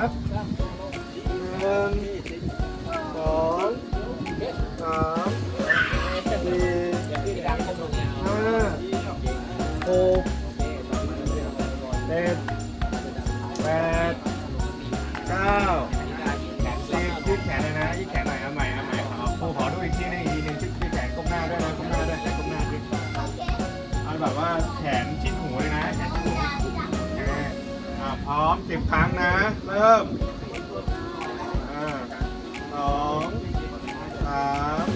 นับหนึ่งสองสาม ร้อมสิบครั้งนะ เริ่มอ่าสองสาม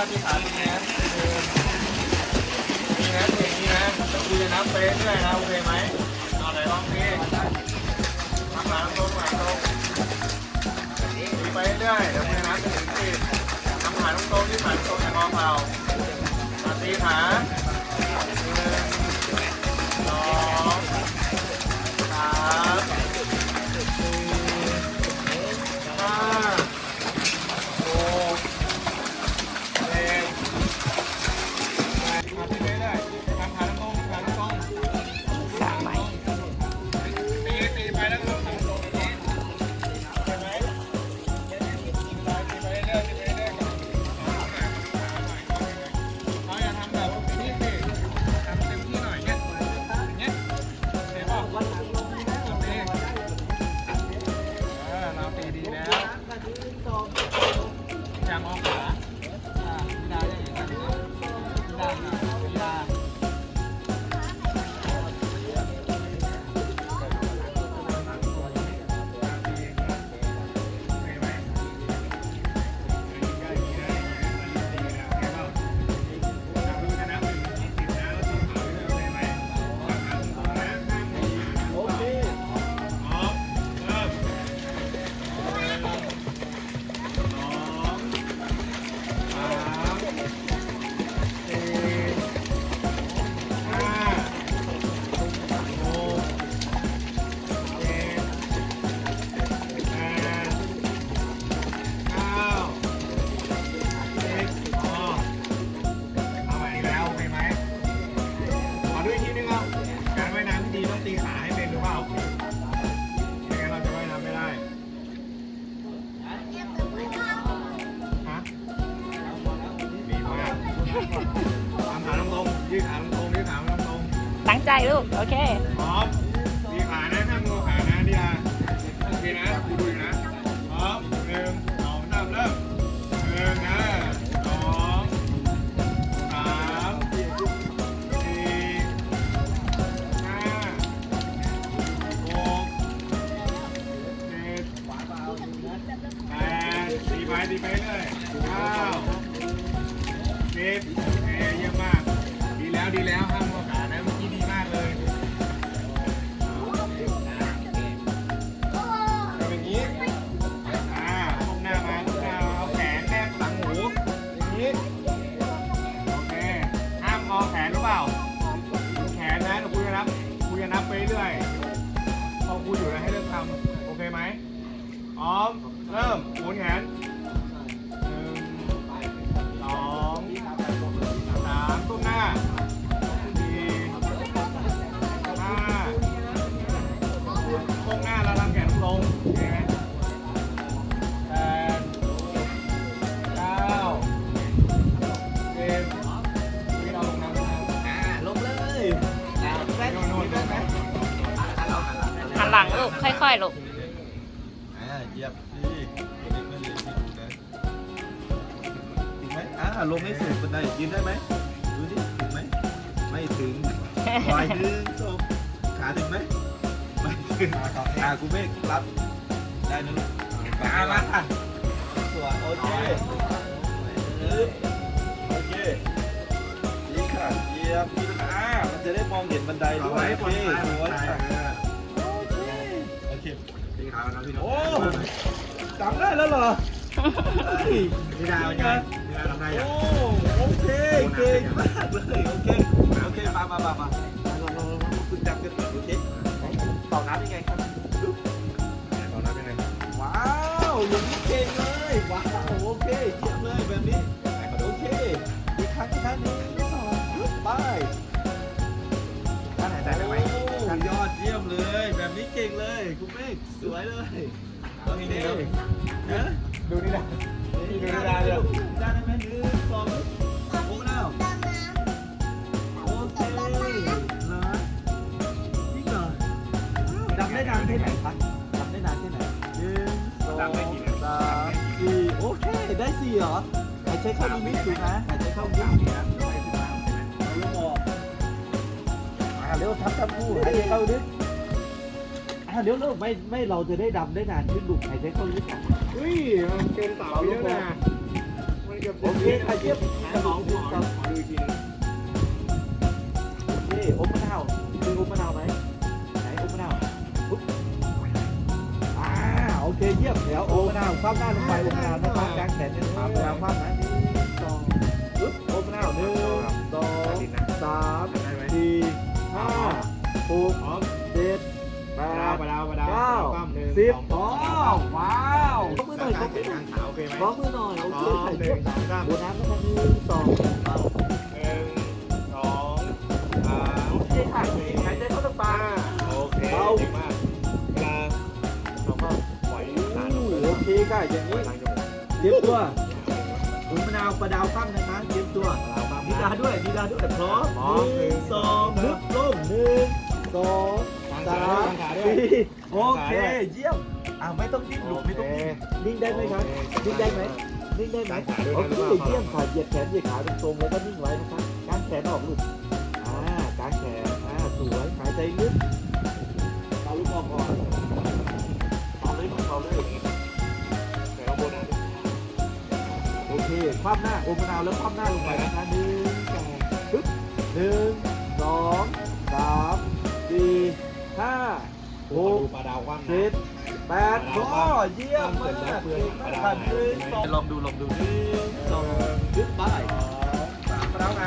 ราตีขานมีนะนี่นะอย่างนี้นะแล้วครูจะนับไปเรื่อยนะโอเคไหมตอนไหนลองเพลงทำขาตรงขาตรงตีไปเรื่อยเดี๋ยวคุณจะน้ำไปถึงสิบทำขาตรงๆที่ผ่านตรงอย่างงอเข่ามาตีขาห ด้วยอีกทีนึงเอาการว่ายน้ำที่ดีต้องตีขาให้เป็นหรือเปล่าไม่งั้นเราจะว่ายน้ำไม่ได้ฮะดีมากทำขาตรงๆยืดขาตรงๆยืดขาตรงตั้งใจลูก โอเค แล้วดีแล้วห้ามโอกาสนะเมื่อกี้ดีมากเลยเป็นอย่างนี้ อ่าก้มหน้ามาก้มหน้ามาเอาแขนแนบหลังหมูอย่างนี้ โอเค ห้ามงอแขนรือเปล่าแขนนะเดี๋ยวคุยจะนับคุยจะนับไปเรื่อยพอคุยอยู่แล้วให้เริ่มทำโอเคไหมพร้อมเริ่มหมุนแขน ค่อยๆลูกอ่าเหยียบดีเด็กไม่เรียนที่ถูกนะถึงไหมอ่าลงให้สุดบันไดยืนได้ไหมดูดิถึงไหมไม่ถึงปล่อยดึงจบขาถึงไหมไม่ถึงอ่ากูเมฆรับได้นะลูกขามาสวยโอเคโอเคดีค่ะเยียบดีขามันจะได้มองเห็นบันไดด้วยโอเคสวยค่ะ โอเคโอเคตีขาแล้วนะพี่น้องโอ้จำได้แล้วเหรอเฮ้ยนี่ดาวยังไงนี่ดาวทำไงโอ้อะโอเคเก่งมากเลยโอเคโอเคมามามามาลองลองลองฝึกจับกันโอเคเป่าน้ำยังไงครับดูตอนนั้นเป็นไงว้าวอย่างนี้เก่งเลย เก่งเลยคุณเมฆสวยเลยโอเคนะดูนี่ดาวนี่ดูดาเลยดาได้ไหมหนึ่งสองโอ้แล้วโอเคเหรอจริงเหรอดำได้นานแค่ไหนครับดำได้นานแค่ไหนหนึ่งสองสามสี่โอเคได้สี่เหรอหายใจเข้าลึกๆถูกนะหายใจเข้าลึกๆเอาลูกบอกอ่าเร็วทำทำคู่หายใจเข้าลึก อ่าเดี๋ยวเร็วไม่ไม่เราจะได้ดำได้นานขึ้นลูกหายใจเข้าลึกอะเฮ้ยมันเกินสามปีแล้วนะมันเกือบโอเคใครเทียบสมองดูก่อนขอดูอีกทีนึงโอเคอมมะนาวคืออมมะนาวไหมไหนอมมะนาวปุ๊บอ่าโอเคเยี่ยมเดี๋ยวอมมะนาวคว่ำหน้าลงไปอมมะนาวนะครับกางแขนหนึ่งสามมะนาวคว่ำนะหนึ่งสองปุ๊บอมมะนาวหนึ่งสองสามได้ไหมสี่ห้าหก สิบสอ๋อองว้าวขอมือหน่อยขอมือหน่อยกางขาโอเคไหมขอมือหน่อยโอพเคร้อมใส่หเชืนึ่องกสองสามโบนัสนะครับหนึ่งสองสามหนึ่งสองสามโอเคค่ะหายใจเข้าตรงปาห้ากโอเคเก่งมากเวลาเราก็ปล่อยสารลงไปโอเคค่ะอย่างนี้ล้างจมูกเตรียมตัวคุณมะนาวประดาวตั้งนะคะเตรียมตัวปะดาวปั้มดีดาด้วยดีดาด้วยพร้อมพร้อมหนึ่งสองนึกล่มหนึ่งสอง สามสี่โอเค เยี่ยม อ่าไม่ต้องดิ้นหลุดไม่ต้องดิ้นนิ่งได้ไหมครับนิ่งได้ไหมนิ่งได้ไหมโอเคเยี่ยมค่ะเหยียดแขนเหยียดขาตรงๆแล้วก็นิ่งไว้นะครับกางแขนออกลูกอ่ากางแขนอ่าสวยหายใจลึกเอาลูกออกก่อนเอาเลยเอาเลยแต่ข้างบนนะโอเคคว่ำหน้าโอมมะนาวแล้วคว่ำหน้าลงไปนะคะหนึ่งสองปึ๊บหนึ่งสองสามสี่ ห้าหดูกปลาดาวคว่ำนะเจ็ดแปดโอ้เยี่ยมมากเก่งมากค่ะหนึ่งสองลองดูลองดูหนึ่งสองปึ๊บไปสามปลาดาวไหน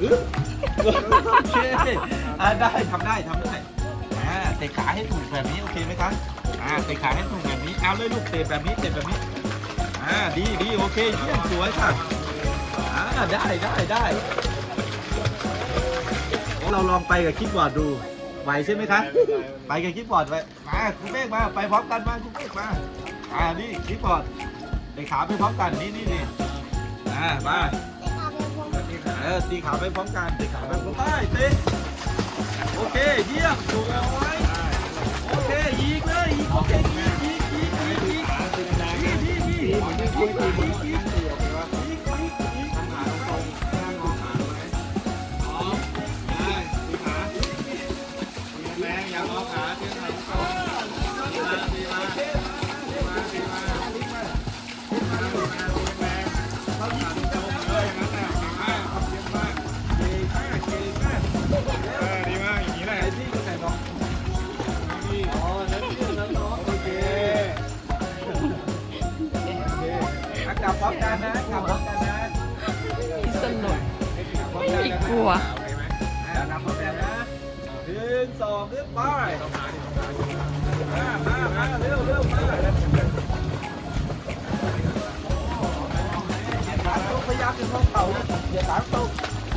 ปึ๊บโอเคอ่าได้ทำได้ทำได้อ่าเตะขาให้ถูกแบบนี้โอเคไหมครับอ่าเตะขาให้ถูกแบบนี้เอาเลยลูกเตะแบบนี้เตะแบบนี้อ่าดีดีโอเคเยี่ยมสวยค่ะอ่าได้ได้ได้เราลองไปกับคิดบอร์ดดู ไหวใช่ไหมคะไปกับคิดบอร์ดไปมาคุณเมฆมาไปพร้อมกันมาคุณเมฆมาอ่านี่คิดบอร์ดเตะขาไปพร้อมกันนี่นี่นี่อ่ามาเออตีขาไปพร้อมกันตีขาไปพร้อมกันเตะโอเคเยี่ยมสวยโอเคอีกเลยอีกโอเคอีกอีกอีกอีกอีกขาเป็นแรงนี่นะนี่นี่ตีมันไม่ช่วยตีมันตีโอเคปะอีกอีก ร้อมกันนะกลับพร้อมกันนะสนุกไม่มีกลัวโอเคไหมอะกลับพร้อมกันนะหนึ่งสองขึ้นไปต้องขาดิต้องขาดิมามามาเร็วเร็วมาอย่าถามตรงห้องเขาอย่าถามตรง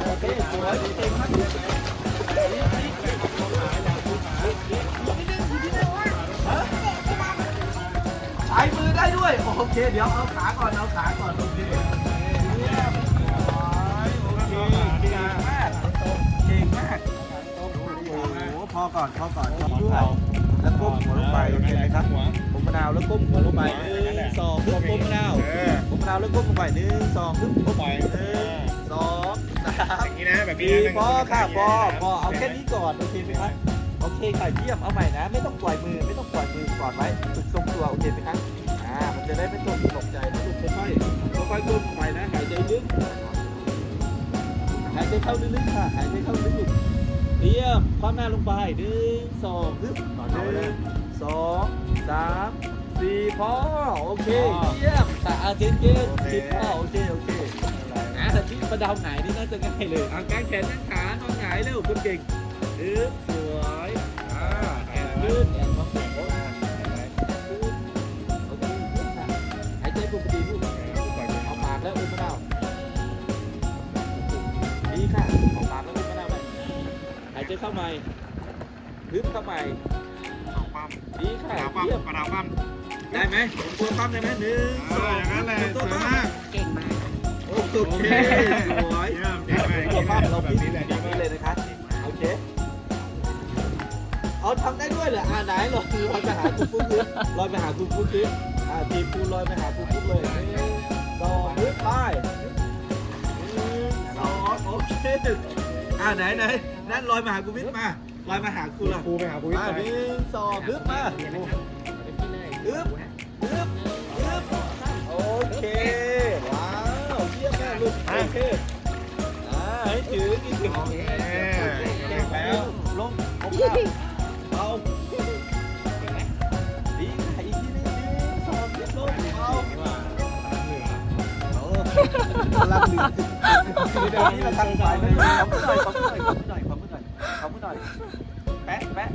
โอเคสวยเก่งมาก อีกอีกอีกใช้มือได้ด้วย โอเค เดี๋ยวเอาขาก่อน เอาขาก่อน โอเคเยี่ยมโอก่งมากเก่อ้โหพอก่อนพอก่อนแล้วก้มหัวลงไปโอเคไหมครับผมมะนาวแล้วก้มหัวลงไปหนึ่งสองก้มมะนาวผมมะนาวแล้วก้มลงไปหนึ่งสองก้มล่อยหนึ่งสองสามอย่างนี้นะแบบนี้พอค่ะพอพอเอาแค่นี้ก่อนโอเคไหมครับโอเคค่ะเยี่ยมเอาใหม่นะ ไม่ต้องปล่อยมือไม่ต้องปล่อยมือก่อนไว้ฝึกทรงตัวโอเคไหมครับ จะได้ไม่ตกตกใจนะลูกค่อยๆค่อยๆก้มไปนะหายใจลึกหายใจเข้าลึกๆค่ะหายใจเข้าลึกๆเยี่ยมคว่ำหน้าลงไปหนึ่งสองฮึบหนึ่งสองสามสี่พอโอเคเยี่ยมแต่อาเจนเย็นสิบพอโอเคโอเคอะแต่ที่ประดาวหงายนี่น่าจะง่ายเลยเอากางแขนนั่งขานอนหงายเร็วคุณเก่งอึ๊บสวยอ่าแขนขึ้นแขนท้อง ค่ะเอาปากแล้วอุ้มมะนาวไปหายใจเข้าใหม่ฮึบเข้าใหม่เอาปั๊มดีค่ะดาวปั๊มเยี่ยมปลาดาวปั๊มได้ไหมผมตัวปั๊มได้ไหมหนึ่งเอสอองอย่างนั้นเลยผมสตัววยปั๊มมากเก่งมากโอเคสวยเยี่ยมเก่งมากตัวปั๊มเราแบพิบมนี้พ์แหละแบบนี้เลยนะครับโอเคเอาทำได้ด้วยเหรออ่าไหนลอยลอยไปหาคุณฟุ๊กเลยลอยไปหาคุณฟุ๊กเลยอ่าทีมปูลอยไปหาคุณฟุ๊กเลยหนึ่งสองฮึบไปหนึ่งสอง โอเคอ่าไหนไหนนั่นลอยมาหาคุณวิทย์มาลอยมาหาคุณละครูไปหาครูวิทย์ไปหนึ่งสองฮึบมาเรียนนะครับเต็มที่เลยฮึบฮึบฮึบโอเคว้าวเยี่ยมมากลูกโอเคอ่าให้ถือนี่ถือโอเคแล้วลงลงเอา ลังเดี๋ยวนี้เราทำไปไม่ได้ขอมือหน่อยขอมือหน่อยขอมือหน่อยขอมือหน่อยขอมือหน่อยแปะแปะ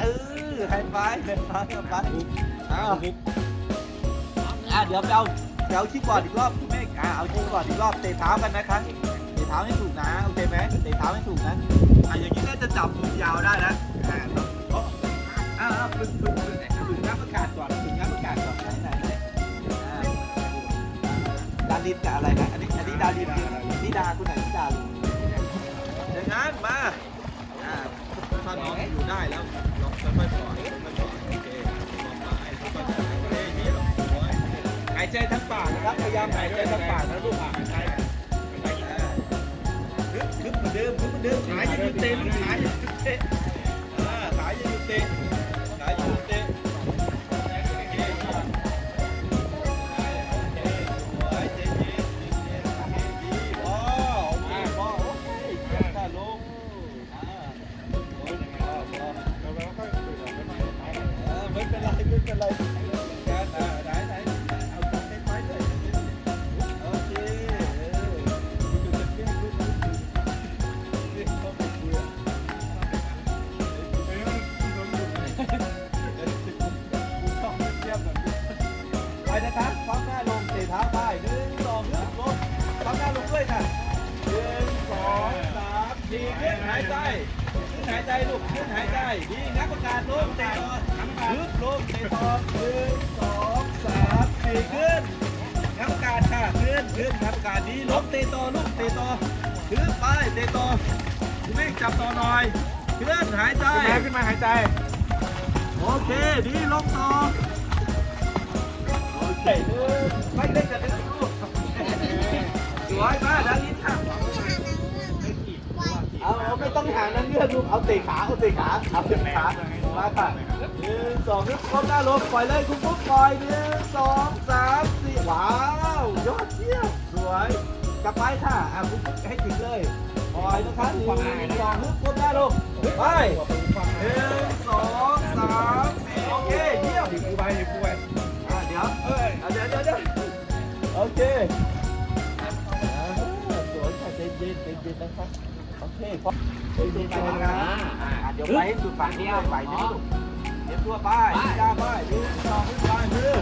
เออไฮไฟว์ไฮไฟว์ไฮไฟอ้าวอะเดี๋ยวไปเอาเดี๋ยวชิปบอร์ดอีกรอบคุณเมฆอะเอาชิปบอร์ดอีกรอบเตะเท้ากันนะคะเตะเท้าให้ถูกนะโอเคไหมเตะเท้าให้ถูกนะอะอย่างนี้น่าจะจับมุมยาวได้นะอ่าโอ้อ่าฝึกฝึกฝึกฝึกน้ำประกาศก่อน ดารินกับอะไรนะอันนี้อันนี้ดารินนี่ดาคุณไหนนี่ดาลูกอย่างนั้นมาถ้าน้องอยู่ได้แล้วลองค่อยๆปล่อยค่อยๆปล่อยโอเคลองไปค่อยๆปล่อยโอเคเยี่ยมสวยหายใจทั้งปากนะครับพยายามหายใจทั้งปากนะลูกหายใจอ่าฮึบฮึบเหมือนเดิมฮึบเหมือนเดิมขาอย่าหยุดเตะลูกขาอย่าหยุดเตะอ่าขาอย่าหยุดเตะ อเคเออคุณจะเรียกลูกคุณเรียกเขาไปคุยอะไปนะคะคว้าหน้าลงเตะเท้าไปหนึ่งสองลงคว้าหน้าลงด้วยค่ะหนึ่งสองสามสี่ขึ้นหายใจขึ้นหายใจลูกขึ้นหายใจดีนักประกาศลงเตะ ต่อลึกลงเตะต่อหนึ่งสองสามสี่ขึ้นนักประกาศค่ะขึ้นขึ้นนักประกาศดีลงเตะต่อลูกเตะต่อขึ้นไปเตะต่อคุณเมฆจับต่อหน่อยขึ้นหายใจขึ้นมาขึ้นมาหายใจ โอเคดีลงต่อโอเคไม่เล่นกันเลยนะลูกสวยมากดารินค่ะเอาไม่ต้องหางนั่งเงือกลูกเอาเตะขาเอาเตะขาเอาเตะขา มาค่ะหนึ่งสองนึกก้มหน้าลงปล่อยเลยคุณปุ๊บปล่อยหนึ่งสองสามสี่ว้าว ยอดเยี่ยมสวยกลับไปค่ะอะคุณปุ๊บให้ถึงเลยปล่อยนะคะหนึ่งสองนึกก้มหน้าลงไปหนึ่งสองสามสี่โอเคเยี่ยมถึงกูไปถึงกูไปอะเดี๋ยวเอ้ยเดี๋ยวเดี๋ยวเดี๋ยวโอเคสวยค่ะใจเย็นใจเย็นนะครั บโอเคพอใจเย็นนะครับอ่าเดี๋ยวไปให้สุดฝั่งนี้เอาไปเดี๋ยวตัวไปจ้าไปยืนสองมือไปมือ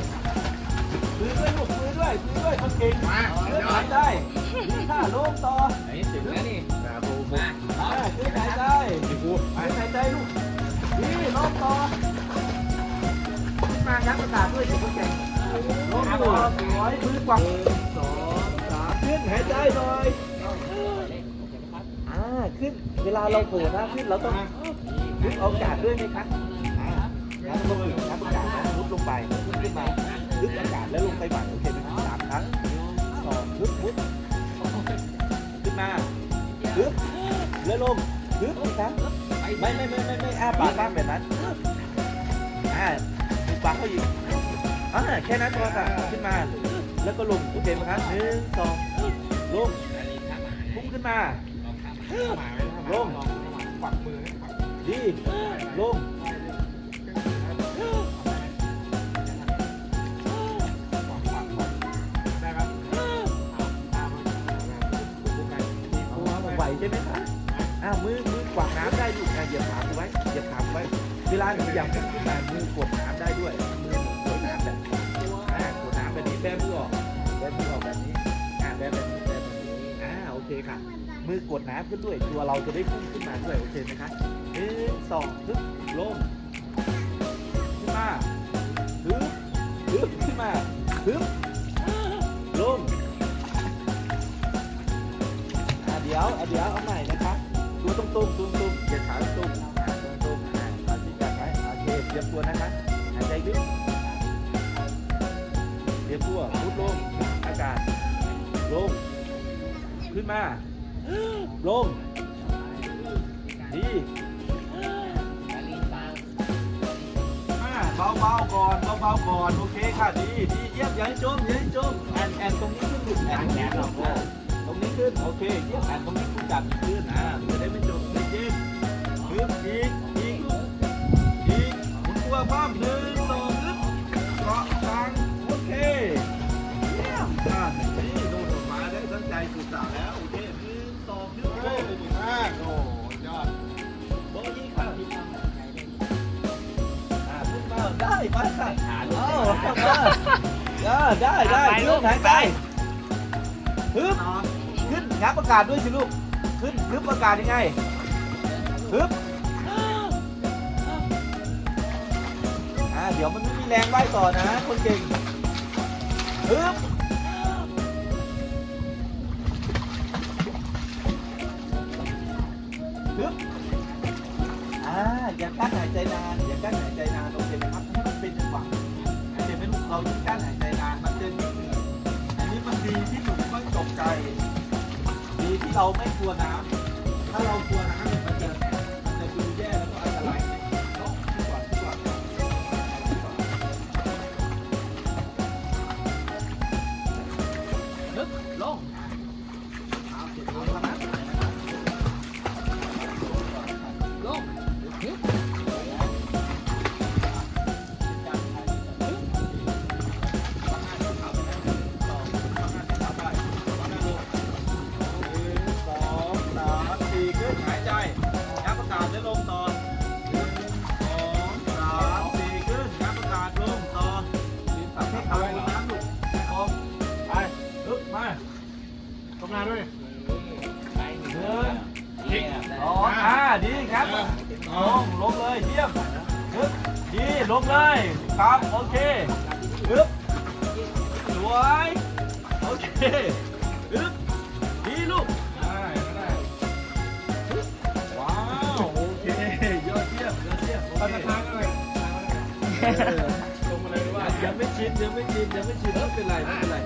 มือด้วยลูกมือด้วยมือด้วยคนเก่งมาเลือนหายใจดีค่ะลงต่อไอ้ถึงแล้วนี่นะครูครูมาอ่าขึ้นหายใจครูขึ้นหายใจลูกดีลงต่อมายักประกาศด้วยสิคนเก่งลงตัวสวยมือกวักหนึ่งสองสามขึ้นหายใจหน่อยอ่า ขึ้น เวลาเราโผล่หน้าขึ้นเราต้องลุกเอาอากาศด้วยไหมครับอ่าแล้วลงอีกนับอากาศนะลุกลงไปลุกขึ้นมาลึกอากาศแล้วลงไปใหม่โอเคไหมครับสามครั้งสองลุกลุกขึ้นมาลึกแล้วลงลึกอีกครั้งไม่ไม่ไม่ไม่ไม่อ้าปากบ้างแบบนั้นอ่าดูปากเขาอีกอ่าแค่นั้นพอค่ะขึ้นมา แล้วก็ลงโอเคไหมครับหนึ่งสองลงพุ่งขึ้นมา ลงฝักมือดีลงไหวใช่ไหมคะอ้าวมือมือกวาดน้ำได้ด้วยนะเหยียบขาไว้เหยียบขาไว้ เวลาหนูอยากขึ้นมามือกดน้ำได้ด้วย มือกดน้ำแบบกดน้ำแบบนี้แบบมือออกแบบมือออกแบบนี้อ่าแบบแบบนี้แบแบบนี้อ่าโอเคค่ะ มือกดน้ำขึ้นด้วย ตัวเราจะได้พุ่งขึ้นมาด้วยโอเคไหมคะหนึ่งสองฮึบลงขึ้นมาฮึบฮึบขึ้นมาฮึบลงอ่าเดี๋ยวอะเดี๋ยวเอาใหม่นะคะตัวตรงๆตรงๆตรงๆเหยียดขาตรงๆอ่าตรงๆอ่าขาชี้จับไว้โอเคเตรียมตัวนะคะหายใจลึกเตรียมตัวพุดลงอากาศลงขึ้นมา ลงดีดารินฟังอ่าเบาๆก่อนเบาๆก่อนโอเคค่ะดีดีเยี่ยมอย่าให้จมอย่าให้จมแอนแอนตรงนี้ขึ้นลูกแอนแอนเราตรงนี้ขึ้นโอเคเยี่ยมแอนตรงนี้คุณจับขึ้นอ่ามันจะได้ไม่จมไม่จิ้มปึ๊บอีกอีกลูกอีกหมุนตัวคว่ำหนึ่งสองปึ๊บเกาะกลางโอเคเยี่ยมอ่านี่โดนออกมาได้ตั้งใจสุดสาวแล้ว หอ่าโอ้ยอดโบยี่ค่ะที่ทำใจเล่นอ่าขึ้นมาได้มาค่ะเอ้ามาเออได้ได้ขึ้นหายใจฮึบขึ้นงับประกาศด้วยสิลูก ขึ้นฮึบประกาศยังไงฮึบอ่าเดี๋ยวมันไม่มีแรงไหวต่อนะ คนเก่งฮึบ อย่ากั้นหายใจนานอย่ากั้นหายใจนานโอเคไหมครับให้มันเป็นจังหวะหายใจไม่รู้เรายิ่งกั้นหายใจนานมันจะเหนื่อยอันนี้มันดีที่หนูไม่ตกใจ ดีที่เราไม่กลัวน้ำถ้าเรากลัวน้ำเนี่ยมันจะ ตรงหน้าด้วยไปหหนึ่งสองอ่าดีครับลงลงเลยเยี่ยมฮึบดีลงเลยครับโอเคฮึบสวยโอเคฮึบดีลูกได้ได้ว้าวโอเคยอดเยี่ยมยอดเยี่ยมโอตอนเคทางเลยลงมาเลยว่ายังไม่ชินยังไม่ชินยังไม่ชินไม่เป็นไรไม่เป็นไร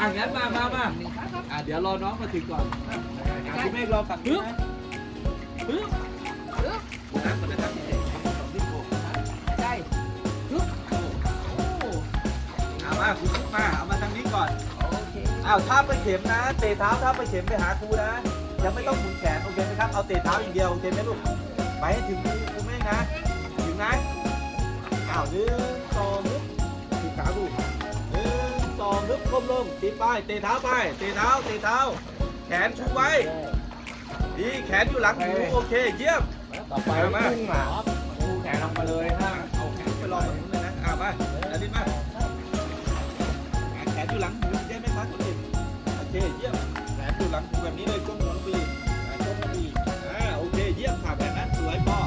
อะงั้นมามามาอะเดี๋ยวรอน้องมาถึงก่อนอะคุณเมฆรอฝั่งนี้นะปึ๊บฮึบนะมันจะทำที่เด็กสองที่โกใจฮึบเอามาคุณลุกมาเอามาทางนี้ก่อนโอเคอ้าวท่าไปเข็มนะเตะเท้าท่าไปเข็มไปหาครูนะยังไม่ต้องหมุนแขนโอเคไหมครับเอาเตะเท้าอย่างเดียวโอเคไหมลูกไปให้ถึงครูครูเมฆนะถึงนะอ้าวหนึ่งสองนึกถึงขาลูกหนึ่งสองนึก ก้มลงตีไปเตะเท้าไปเตะเท้าเตะเท้า แขนชูไว้ดีแขนอยู่หลังหูโอเคเยี่ยมต่อไปพุ่งอะพุ่งแขนลงไปเลยฮะเอาแขนไปรอตรงนู้นเลยนะอ่ามาอันนี้มาแขนอยู่หลังหูได้ไหมครับคุณเอกโอเคเยี่ยมแขนอยู่หลังหูแบบนี้เลยก้มหัวลงไปอีกอ่าก้มลงไปอีกอ่าโอเคเยี่ยมค่ะแบบนั้นสวยพ่อ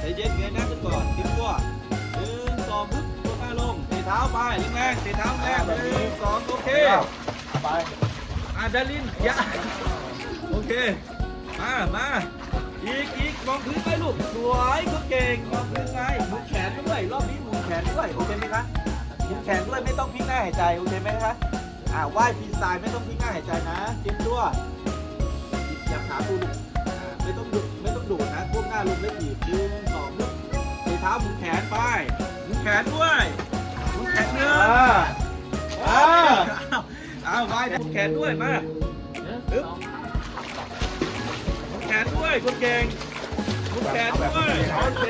ใจเย็นเงยหน้าขึ้นก่อนทิ้งตัว เตะเท้าไปแรงๆเตะเท้าแรงหนึ่งสองโอเคไปอาดาลินอย่าโอเค มามาอีกอีกมองพื้นไปลูก สวยก็เก่งมองพื้นไงหมุนแขนด้วยรอบนี้หมุนแขนด้วยโอเคไหมคะหมุนแขนด้วยไม่ต้องพลิกหน้าหายใจโอเคไหมคะอ่าว่ายฟรีสไตล์ไม่ต้องพลิกหน้าหายใจนะเตรียมตัวอย่าขาปูลูกอ่าไม่ต้องดุไม่ต้องดุนะก้มหน้าลงแล้วถีบยืนสองลูกเตะเท้าหมุนแขนไปหมุนแขนด้วยหมุนแขนหนึ่งอ่าอ้าวอ้าวว่ายหมุนแขนด้วยมาึบสองหมุนแขนด้วยคนเก่งหมุนแขนด้วยโอเค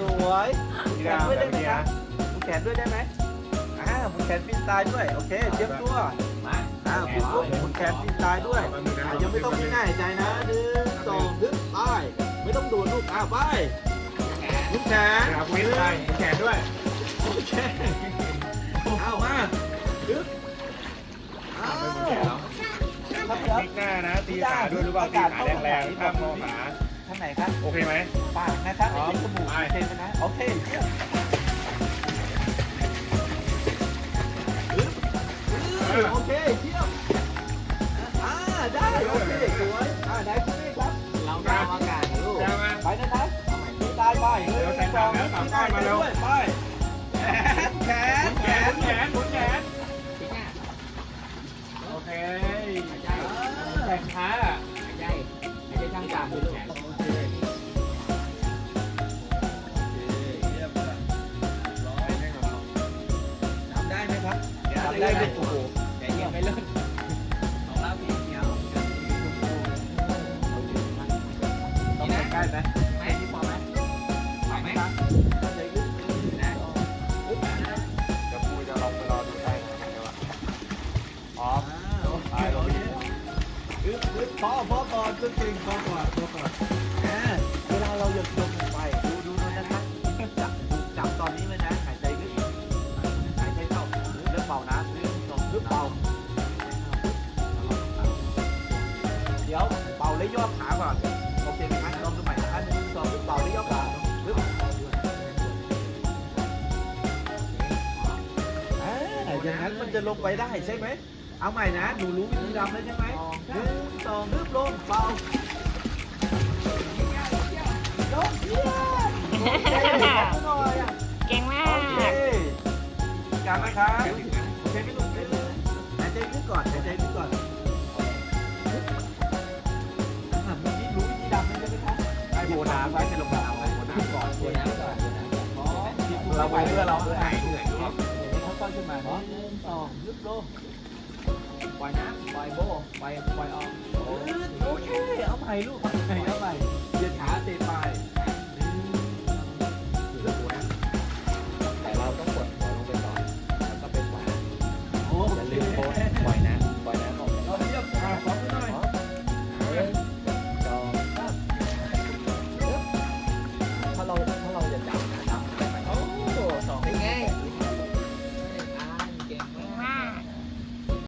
สวยหมุนแขนด้วยได้ไหมครับหมุนแขนด้วยได้ไหมอ่าหมุนแขนฟรีสตล์ด้วยโอเคเตรียมตัวมาอ่าหมุนลูกหมุนแขนตีตายด้วยยังไม่ต้องง่ายใจนะหนึ่งสองฮึบไปไม่ต้องโดดลูกอะไปหมุนแขนนะครับวิ่งไปแขนด้วยโอเค ฮึบอ้าวครับพลิกหน้านะ ตีขาด้วยหรือเปล่าตีขาแรงๆข้ามคอขาทางไหนครับ โอเคไหมปากนะครับพร้อมไม่ใช่จมูกไปโอเคไหมนะ โอเคเยี่ยมฮึบฮึบโอเคเยี่ยมอ่าได้ โอเค สวย อ่าไหนคุณนี่ครับ เราดาวอากาศลูกใช่ไหมไปนะครับตีตายไปเดี๋ยวแต่งงานแล้วตามป้ายมาเร็วไปแขนแขน งขาอะหายใจหายใจทางกลางลูกโอเคเยี่ยมเลยร้อยทำได้ไหมครับทำได้ไหม พอพอก่อนตึ้งตึงพอก่อนพอก่อนอ่าเวลาเราหยดลงไปดูดูดูนะครับจับจับตอนนี้ไว้นะหายใจลึกหายใจเข้าเริ่มเบานะหนึ่งสองลึกเบาเดี๋ยวเบาและย่อขาก่อนโอเคไหมครับลองดูใหม่นะครับหนึ่งสองลึกเบาและย่อขาลึกอ่าอย่างนั้นมันจะลงไปได้ใช่ไหมเอาใหม่นะหนูรู้วิธีทำแล้วใช่ไหม หนึ่งสองลึกลงเบาลงเยี่ยมโอเคขอบคุณหน่อยอะเก่งมาโอเคกกลับไหมครับโอเคไม่ลงหายใจลึกก่อนหายใจลึกก่อนอะเมื่อกี้รู้วิธีดำแล้วใช่ไหมครับไอโบน้ำไว้จะลงน้ำไว้โบน้ำก่อนหัวน้ำก่อน้ำก่อนอ๋อเราไปเพื่อเราหายเหนื่อยเดี๋ยเขาค่อยขึ้นมาเนาะหนึ่งสองลึกลง ปล่อยนะปล่อยโบปล่อยปล่อยออกโอเคเอาใหม่ลูกเอาใหม่เอาใหม่เหยียดขาเตะไป